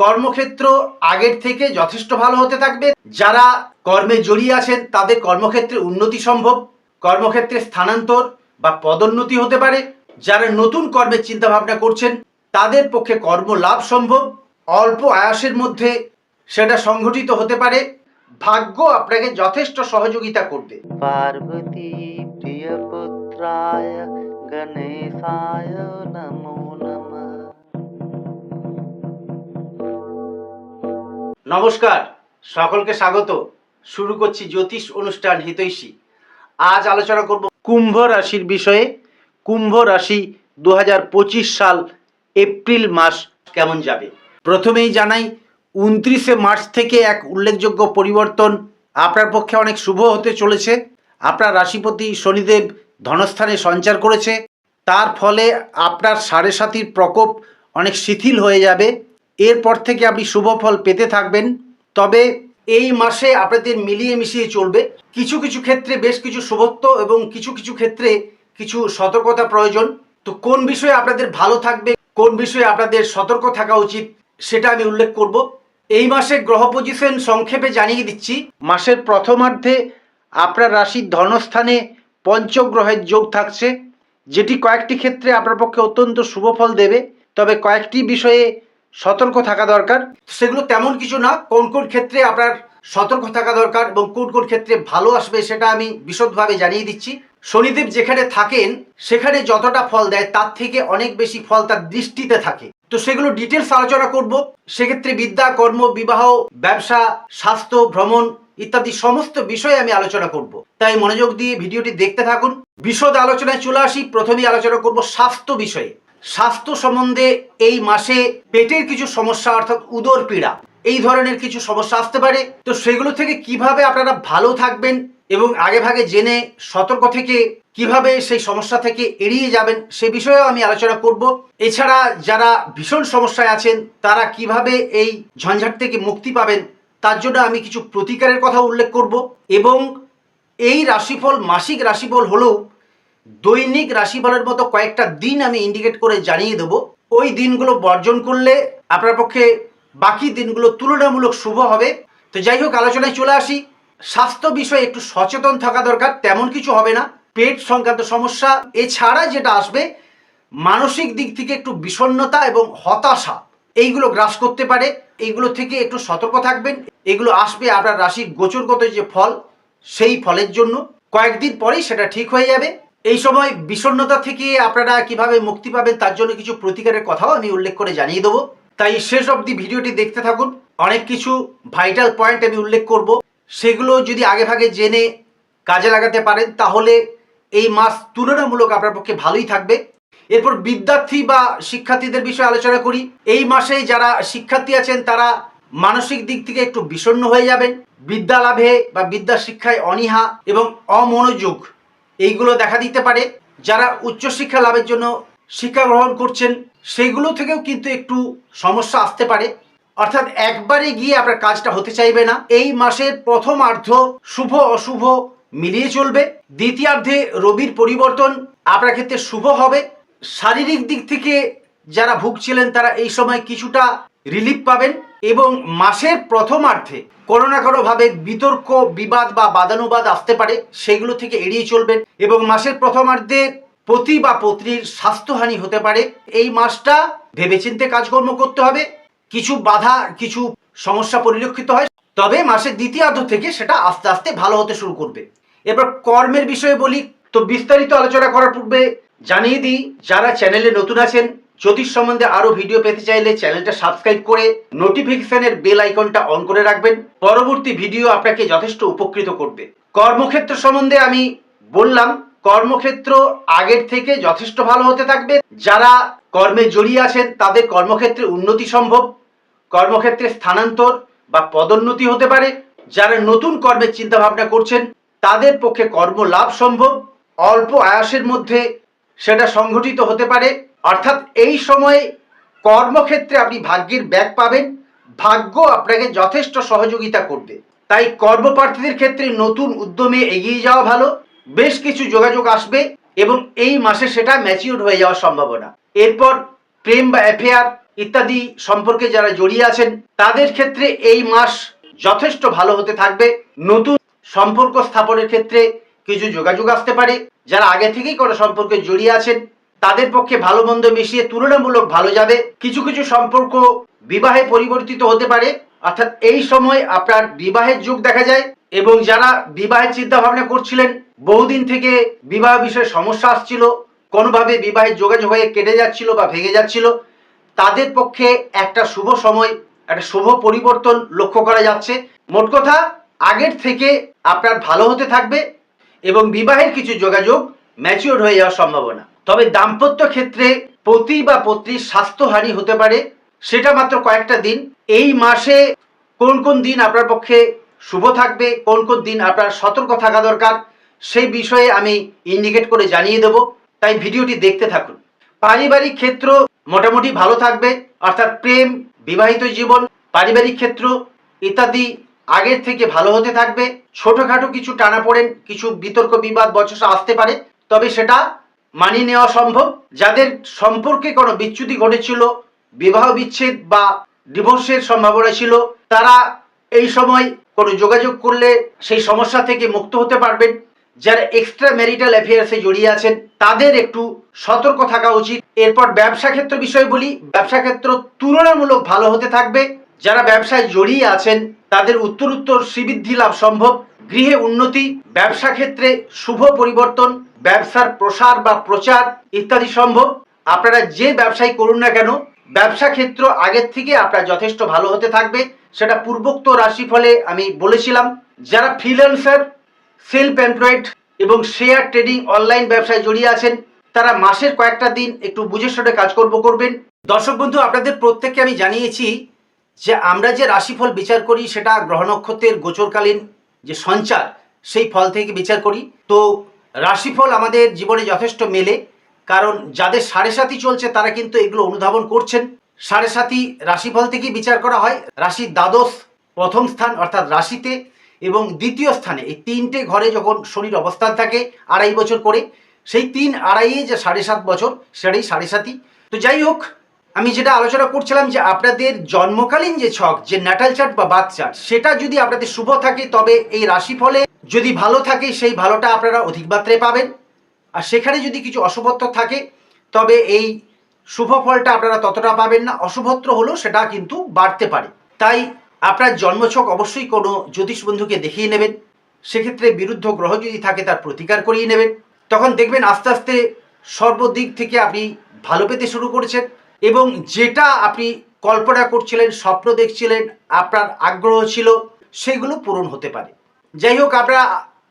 কর্মক্ষেত্র আগের থেকে যথেষ্ট ভালো হতে থাকবে। যারা কর্মে জড়িয়ে আছেন, তাদের কর্মক্ষেত্রে উন্নতি সম্ভব। কর্মক্ষেত্রে স্থানান্তর বা পদোন্নতি হতে পারে। যারা নতুন কর্মের চিন্তাভাবনা করছেন, তাদের পক্ষে কর্ম লাভ সম্ভব। অল্প আয়াসের মধ্যে সেটা সংঘটিত হতে পারে। ভাগ্য আপনাকে যথেষ্ট সহযোগিতা করবে। পার্বতী প্রিয় পুত্রায় গণেশায় নমো নমস্কার, সকলকে স্বাগত। শুরু করছি জ্যোতিষ অনুষ্ঠান হিতৈষী। আজ আলোচনা করব কুম্ভ রাশির বিষয়ে। কুম্ভ রাশি দু হাজার পঁচিশ সাল এপ্রিল মাস কেমন যাবে? প্রথমেই জানাই, উনত্রিশে মার্চ থেকে এক উল্লেখযোগ্য পরিবর্তন আপনার পক্ষে অনেক শুভ হতে চলেছে। আপনার রাশিপতি শনিদেব ধনস্থানে সঞ্চার করেছে। তার ফলে আপনার সাড়ে সাতির প্রকোপ অনেক শিথিল হয়ে যাবে। এরপর থেকে আপনি শুভ ফল পেতে থাকবেন। তবে এই মাসে আপনাদের মিলিয়ে মিশিয়ে চলবে। কিছু কিছু ক্ষেত্রে বেশ কিছু শুভত্ব এবং কিছু কিছু ক্ষেত্রে কিছু সতর্কতা প্রয়োজন। তো কোন বিষয়ে আপনাদের ভালো থাকবে, কোন বিষয়ে আপনাদের সতর্ক থাকা উচিত, সেটা আমি উল্লেখ করব। এই মাসে গ্রহ পজিশন সংক্ষেপে জানিয়ে দিচ্ছি, মাসের প্রথমার্ধে আপনার রাশির ধনস্থানে পঞ্চগ্রহের যোগ থাকছে, যেটি কয়েকটি ক্ষেত্রে আপনার পক্ষে অত্যন্ত শুভ ফল দেবে। তবে কয়েকটি বিষয়ে সতর্ক থাকা দরকার। সেগুলো তেমন কিছু না, কোন কোন ক্ষেত্রে আপনার সতর্ক থাকা দরকার এবং কোন কোন ক্ষেত্রে ভালো আসবে সেটা আমি বিশদভাবে জানিয়ে দিচ্ছি। শনিদেব যেখানে থাকেন, সেখানে যতটা ফল দেয়, তার থেকে অনেক বেশি ফল তার দৃষ্টিতে থাকে। তো সেগুলো ডিটেলস আলোচনা করব। সেক্ষেত্রে বিদ্যা, কর্ম, বিবাহ, ব্যবসা, স্বাস্থ্য, ভ্রমণ ইত্যাদি সমস্ত বিষয়ে আমি আলোচনা করব। তাই মনোযোগ দিয়ে ভিডিওটি দেখতে থাকুন। বিশদ আলোচনায় চলে আসি। প্রথমেই আলোচনা করব স্বাস্থ্য বিষয়ে। স্বাস্থ্য সম্বন্ধে এই মাসে পেটের কিছু সমস্যা, অর্থাৎ উদর পীড়া, এই ধরনের কিছু সমস্যা আসতে পারে। তো সেগুলো থেকে কীভাবে আপনারা ভালো থাকবেন এবং আগে ভাগে জেনে সতর্ক থেকে কীভাবে সেই সমস্যা থেকে এড়িয়ে যাবেন, সে বিষয়েও আমি আলোচনা করব। এছাড়া যারা ভীষণ সমস্যায় আছেন, তারা কীভাবে এই ঝঞ্ঝাট থেকে মুক্তি পাবেন, তার জন্য আমি কিছু প্রতিকারের কথা উল্লেখ করব। এবং এই রাশিফল, মাসিক রাশিফল হলেও দৈনিক রাশিফলের মতো কয়েকটা দিন আমি ইন্ডিকেট করে জানিয়ে দেবো। ওই দিনগুলো বর্জন করলে আপনার পক্ষে বাকি দিনগুলো তুলনামূলক শুভ হবে। তো যাই হোক, আলোচনায় চলে আসি। স্বাস্থ্য বিষয়ে একটু সচেতন থাকা দরকার, তেমন কিছু হবে না। পেট সংক্রান্ত সমস্যা, এছাড়া যেটা আসবে, মানসিক দিক থেকে একটু বিষণ্ণতা এবং হতাশা, এইগুলো গ্রাস করতে পারে। এইগুলো থেকে একটু সতর্ক থাকবেন। এগুলো আসবে আপনার রাশির গোচরগত যে ফল, সেই ফলের জন্য। কয়েকদিন পরেই সেটা ঠিক হয়ে যাবে। এই সময় বিষণ্ণতা থেকে আপনারা কীভাবে মুক্তি পাবেন তার জন্য কিছু প্রতিকারের কথাও আমি উল্লেখ করে জানিয়ে দেবো। তাই শেষ অবধি ভিডিওটি দেখতে থাকুন। অনেক কিছু ভাইটাল পয়েন্ট আমি উল্লেখ করব। সেগুলো যদি আগে ভাগে জেনে কাজে লাগাতে পারেন, তাহলে এই মাস তুলনামূলক আপনার পক্ষে ভালোই থাকবে। এরপর বিদ্যার্থী বা শিক্ষার্থীদের বিষয়ে আলোচনা করি। এই মাসে যারা শিক্ষার্থী আছেন, তারা মানসিক দিক থেকে একটু বিষণ্ণ হয়ে যাবেন। বিদ্যা লাভে বা বিদ্যা শিক্ষায় অনীহা এবং অমনোযোগ এইগুলো দেখা দিতে পারে। যারা উচ্চশিক্ষা লাভের জন্য শিক্ষা গ্রহণ করছেন সেগুলো থেকেও কিন্তু একটু সমস্যা আসতে পারে। অর্থাৎ একবারে গিয়ে আপনার কাজটা হতে চাইবে না। এই মাসের প্রথমার্ধ শুভ অশুভ মিলিয়ে চলবে। দ্বিতীয়ার্ধে রবির পরিবর্তন আপনার ক্ষেত্রে শুভ হবে। শারীরিক দিক থেকে যারা ভুগছিলেন, তারা এই সময় কিছুটা রিলিফ পাবেন। এবং মাসের প্রথমার্ধে কোনো না কোনোভাবে বিতর্ক, বিবাদ বা বাদানুবাদ আসতে পারে, সেগুলো থেকে এড়িয়ে চলবেন এবং মাসের প্রথমার্ধে পতি বা পত্নীর স্বাস্থ্যহানি হতে পারে। এই মাসটা ভেবেচিন্তে কাজকর্ম করতে হবে। কিছু বাধা, কিছু সমস্যা পরিলক্ষিত হয়, তবে মাসের দ্বিতীয়ার্ধ থেকে সেটা আস্তে আস্তে ভালো হতে শুরু করবে। এবার কর্মের বিষয়ে বলি, তো বিস্তারিত আলোচনা করার পূর্বে জানিয়ে দিই, যারা চ্যানেলে নতুন আছেন জ্যোতিষ সম্বন্ধে আরও ভিডিও পেতে চাইলে চ্যানেলটা সাবস্ক্রাইব করে নোটিফিকেশনের বেল আইকনটা অন করে রাখবেন। পরবর্তী ভিডিও আপনাকে যথেষ্ট উপকৃত করবে। কর্মক্ষেত্র সম্বন্ধে আমি বললাম, কর্মক্ষেত্র আগের থেকে যথেষ্ট ভালো হতে থাকবে। যারা কর্মে জড়িয়ে আছেন, তাদের কর্মক্ষেত্রে উন্নতি সম্ভব। কর্মক্ষেত্রে স্থানান্তর বা পদোন্নতি হতে পারে। যারা নতুন কর্মের চিন্তা ভাবনা করছেন, তাদের পক্ষে কর্ম লাভ সম্ভব। অল্প আয়াসের মধ্যে সেটা সংঘটিত হতে পারে। অর্থাৎ এই সময়ে কর্মক্ষেত্রে আপনি ভাগ্যের ব্যাগ পাবেন, ভাগ্য আপনাকে যথেষ্ট সহযোগিতা করবে। তাই কর্মপ্রার্থীদের ক্ষেত্রে নতুন উদ্যমে এগিয়ে যাওয়া ভালো, বেশ কিছু যোগাযোগ আসবে এবং এই মাসে সেটা ম্যাচিউর হয়ে যাওয়ার সম্ভাবনা। এরপর প্রেম বা অ্যাফেয়ার ইত্যাদি সম্পর্কে যারা জড়িয়ে আছেন, তাদের ক্ষেত্রে এই মাস যথেষ্ট ভালো হতে থাকবে। নতুন সম্পর্ক স্থাপনের ক্ষেত্রে কিছু যোগাযোগ আসতে পারে। যারা আগে থেকেই কোনো সম্পর্কে জড়িয়ে আছেন তাদের পক্ষে ভালো মন্দ মিশিয়ে তুলনামূলক ভালো যাবে। কিছু কিছু সম্পর্ক বিবাহে পরিবর্তিত হতে পারে। অর্থাৎ এই সময় আপনার বিবাহের যুগ দেখা যায় এবং যারা বিবাহের চিন্তা ভাবনা করছিলেন, বহুদিন থেকে বিবাহ বিষয়ে সমস্যা আসছিল, কোনোভাবে বিবাহের যোগাযোগ হয়ে কেটে যাচ্ছিল বা ভেঙে যাচ্ছিল, তাদের পক্ষে একটা শুভ সময়, একটা শুভ পরিবর্তন লক্ষ্য করা যাচ্ছে। মোট কথা, আগের থেকে আপনার ভালো হতে থাকবে এবং বিবাহের কিছু যোগাযোগ ম্যাচিওর হয়ে যাওয়ার সম্ভাবনা। তবে দাম্পত্য ক্ষেত্রে পতি বা পত্নীর স্বাস্থ্যহানি হতে পারে, সেটা মাত্র কয়েকটা দিন। এই মাসে কোন কোন দিন আপনার পক্ষে শুভ থাকবে, কোন কোন দিন আপনার সতর্ক থাকা দরকার, সেই বিষয়ে আমি ইন্ডিকেট করে জানিয়ে দেব। তাই ভিডিওটি দেখতে থাকুন। পারিবারিক ক্ষেত্র মোটামুটি ভালো থাকবে, অর্থাৎ প্রেম, বিবাহিত জীবন, পারিবারিক ক্ষেত্র ইত্যাদি আগের থেকে ভালো হতে থাকবে। ছোটখাটো কিছু টানাপোড়েন, কিছু বিতর্ক বিবাদ বচসা আসতে পারে। তবে সেটা মানিয়ে নেওয়া সম্ভব। যাদের সম্পর্কে কোনো বিচ্যুতি ঘটেছিল, বিবাহ বিচ্ছেদ বা ডিভোর্সের সম্ভাবনা ছিল, তারা এই সময় কোনো যোগাযোগ করলে সেই সমস্যা থেকে মুক্ত হতে পারবেন। যারা এক্সট্রা ম্যারিটাল অ্যাফেয়ার্সে জড়িয়ে আছেন, তাদের একটু সতর্ক থাকা উচিত। এরপর ব্যবসা ক্ষেত্র বিষয় বলি, ব্যবসা ক্ষেত্র তুলনামূলক ভালো হতে থাকবে। যারা ব্যবসায় জড়িয়ে আছেন, তাদের উত্তর উত্তর শ্রীবৃদ্ধি লাভ সম্ভব। গৃহে উন্নতি, ব্যবসা ক্ষেত্রে শুভ পরিবর্তন ব্যবসার প্রসার বা প্রচার ইত্যাদি সম্ভব। আপনারা যে ব্যবসায় করুন না কেন, ব্যবসা ক্ষেত্র আগের থেকে আপনার যথেষ্ট ভালো হতে থাকবে। সেটা পূর্বোক্ত রাশিফলে আমি বলেছিলাম, যারা ফ্রিল্যান্সার সেলফ এমপ্লয়েড এবং শেয়ার ট্রেডিং অনলাইন ব্যবসায় জড়িয়ে আছেন, তারা মাসের কয়েকটা দিন একটু বুঝে শুনে কাজকর্ম করবেন। দর্শক বন্ধু, আপনাদের প্রত্যেককে আমি জানিয়েছি যে আমরা যে রাশিফল বিচার করি, সেটা গ্রহ নক্ষত্রের গোচরকালীন যে সঞ্চার, সেই ফল থেকে বিচার করি। তো রাশিফল আমাদের জীবনে যথেষ্ট মেলে, কারণ যাদের সাড়ে সাথী চলছে তারা কিন্তু এগুলো অনুধাবন করছেন। সাড়ে সাথী রাশিফল থেকেই বিচার করা হয়। রাশির দ্বাদশ প্রথম স্থান অর্থাৎ রাশিতে এবং দ্বিতীয় স্থানে। এই তিনটে ঘরে যখন শনির অবস্থান থাকে আড়াই বছর করে, সেই তিন আড়াইয়ে যে সাড়ে সাত বছর, সেটাই সাড়ে সাতই। তো যাই হোক, আমি যেটা আলোচনা করছিলাম যে আপনাদের জন্মকালীন যে ছক, যে ন্যাটাল চার্ট বা বার্থ চার্ট সেটা যদি আপনাদের শুভ থাকে, তবে এই রাশিফলে যদি ভালো থাকে, সেই ভালোটা আপনারা অধিক মাত্রায় পাবেন। আর সেখানে যদি কিছু অশুভত্ব থাকে, তবে এই শুভ ফলটা আপনারা ততটা পাবেন না। অশুভত্র হলেও সেটা কিন্তু বাড়তে পারে। তাই আপনার জন্মছক অবশ্যই কোনো জ্যোতিষ বন্ধুকে দেখিয়ে নেবেন। সেক্ষেত্রে বিরুদ্ধ গ্রহ যদি থাকে, তার প্রতিকার করিয়ে নেবেন। তখন দেখবেন আস্তে আস্তে সর্বদিক থেকে আপনি ভালো পেতে শুরু করেছেন এবং যেটা আপনি কল্পনা করছিলেন, স্বপ্ন দেখছিলেন, আপনার আগ্রহ ছিল, সেগুলো পূরণ হতে পারে। যাই হোক, আমরা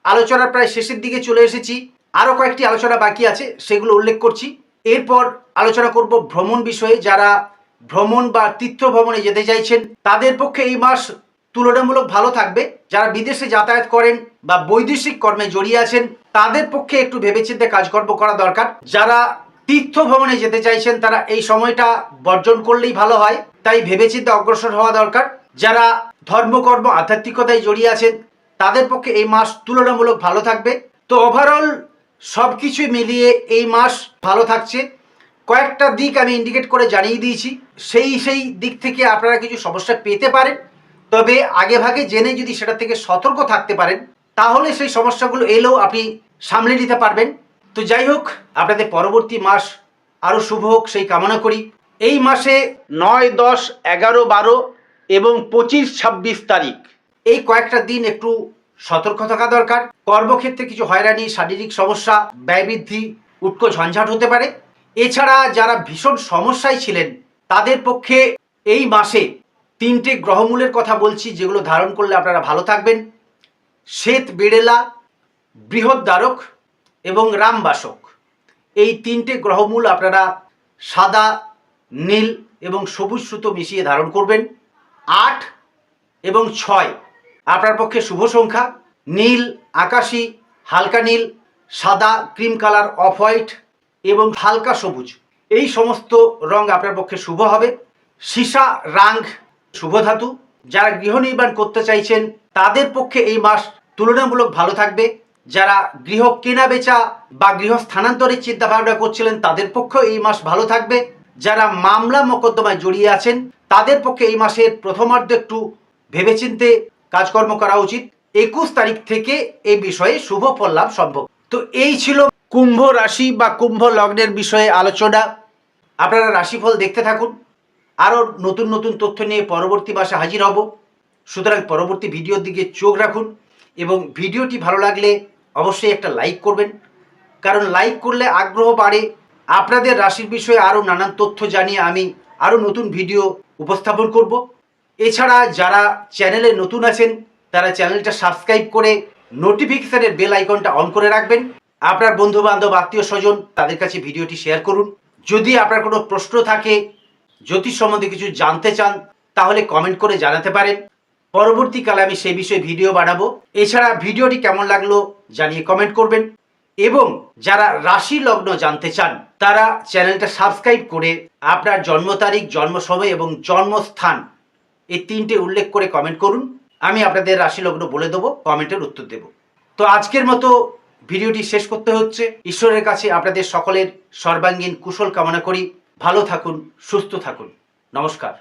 আলোচনার প্রায় শেষের দিকে চলে এসেছি। আরও কয়েকটি আলোচনা বাকি আছে, সেগুলো উল্লেখ করছি। এরপর আলোচনা করব ভ্রমণ বিষয়ে। যারা ভ্রমণ বা তীর্থ ভ্রমণে যেতে চাইছেন, তাদের পক্ষে এই মাস তুলনামূলক ভালো থাকবে। যারা বিদেশে যাতায়াত করেন বা বৈদেশিক কর্মে জড়িয়ে আছেন, তাদের পক্ষে একটু ভেবেচিন্তে কাজকর্ম করা দরকার। যারা তীর্থ ভ্রমণে যেতে চাইছেন, তারা এই সময়টা বর্জন করলেই ভালো হয়। তাই ভেবেচিন্তে অগ্রসর হওয়া দরকার। যারা ধর্মকর্ম, আধ্যাত্মিকতায় জড়িয়ে আছেন তাদের পক্ষে এই মাস তুলনামূলক ভালো থাকবে। তো ওভারঅল সব কিছু মিলিয়ে এই মাস ভালো থাকছে। কয়েকটা দিক আমি ইন্ডিকেট করে জানিয়ে দিয়েছি। সেই সেই দিক থেকে আপনারা কিছু সমস্যা পেতে পারেন। তবে আগে ভাগে জেনে যদি সেটা থেকে সতর্ক থাকতে পারেন, তাহলে সেই সমস্যাগুলো এলেও আপনি সামলে নিতে পারবেন। তো যাই হোক, আপনাদের পরবর্তী মাস আরও শুভ হোক, সেই কামনা করি। এই মাসে নয়, দশ, এগারো, বারো এবং পঁচিশ, ছাব্বিশ তারিখ। এই কয়েকটা দিন একটু সতর্ক থাকা দরকার। কর্মক্ষেত্রে কিছু হয়রানি, শারীরিক সমস্যা, ব্যয় বৃদ্ধি, উটকো ঝঞ্ঝাট হতে পারে। এছাড়া যারা ভীষণ সমস্যায় ছিলেন, তাদের পক্ষে এই মাসে তিনটে গ্রহমূলের কথা বলছি, যেগুলো ধারণ করলে আপনারা ভালো থাকবেন। শ্বেত বেড়েলা বৃহৎদ্বারক এবং রামবাসক এই তিনটে গ্রহমূল আপনারা সাদা, নীল এবং সবুজ সুতো মিশিয়ে ধারণ করবেন। আট এবং ছয় আপনার পক্ষে শুভ সংখ্যা, নীল, আকাশি, হালকা নীল, সাদা, ক্রিম কালার, অফ হোয়াইট এবং হালকা সবুজ। এই সমস্ত রং আপনার পক্ষে শুভ হবে। সীসা রাং শুভ ধাতু। যারা গৃহ নির্মাণ করতে চাইছেন, তাদের পক্ষে এই মাস তুলনামূলক ভালো থাকবে। যারা গৃহ কেনা, বেচা বা গৃহ স্থানান্তরের চিন্তা ভাবনা করছিলেন, তাদের পক্ষেও এই মাস ভালো থাকবে। যারা মামলা মোকদ্দমায় জড়িয়ে আছেন, তাদের পক্ষে এই মাসের প্রথমার্ধ একটু ভেবেচিন্তে কাজকর্ম করা উচিত। একুশ তারিখ থেকে এই বিষয়ে শুভ ফল লাভ সম্ভব। তো এই ছিল কুম্ভ রাশি বা কুম্ভ লগ্নের বিষয়ে আলোচনা। আপনারা রাশিফল দেখতে থাকুন। আরও নতুন নতুন তথ্য নিয়ে পরবর্তী মাসে হাজির হব। সুতরাং পরবর্তী ভিডিওর দিকে চোখ রাখুন এবং ভিডিওটি ভালো লাগলে অবশ্যই একটা লাইক করবেন। কারণ লাইক করলে আগ্রহ বাড়ে। আপনাদের রাশির বিষয়ে আরও নানান তথ্য জানিয়ে আমি আরও নতুন ভিডিও উপস্থাপন করব। এছাড়া যারা চ্যানেলে নতুন আছেন, তারা চ্যানেলটা সাবস্ক্রাইব করে নোটিফিকেশনের বেল আইকনটা অন করে রাখবেন। আপনার বন্ধু বান্ধব আত্মীয় স্বজন তাদের কাছে ভিডিওটি শেয়ার করুন। যদি আপনার কোনো প্রশ্ন থাকে, জ্যোতিষ সম্বন্ধে কিছু জানতে চান, তাহলে কমেন্ট করে জানাতে পারেন। পরবর্তীকালে আমি সেই বিষয়ে ভিডিও বানাবো। এছাড়া ভিডিওটি কেমন লাগল জানিয়ে কমেন্ট করবেন। এবং যারা রাশি লগ্ন জানতে চান, তারা চ্যানেলটা সাবস্ক্রাইব করে আপনার জন্ম তারিখ, জন্ম সময় এবং জন্মস্থান এই তিনটে উল্লেখ করে কমেন্ট করুন। আমি আপনাদের রাশি লগ্ন বলে দেবো কমেন্টের উত্তর দেব। তো আজকের মতো ভিডিওটি শেষ করতে হচ্ছে। ঈশ্বরের কাছে আপনাদের সকলের সর্বাঙ্গীন কুশল কামনা করি। ভালো থাকুন, সুস্থ থাকুন। নমস্কার।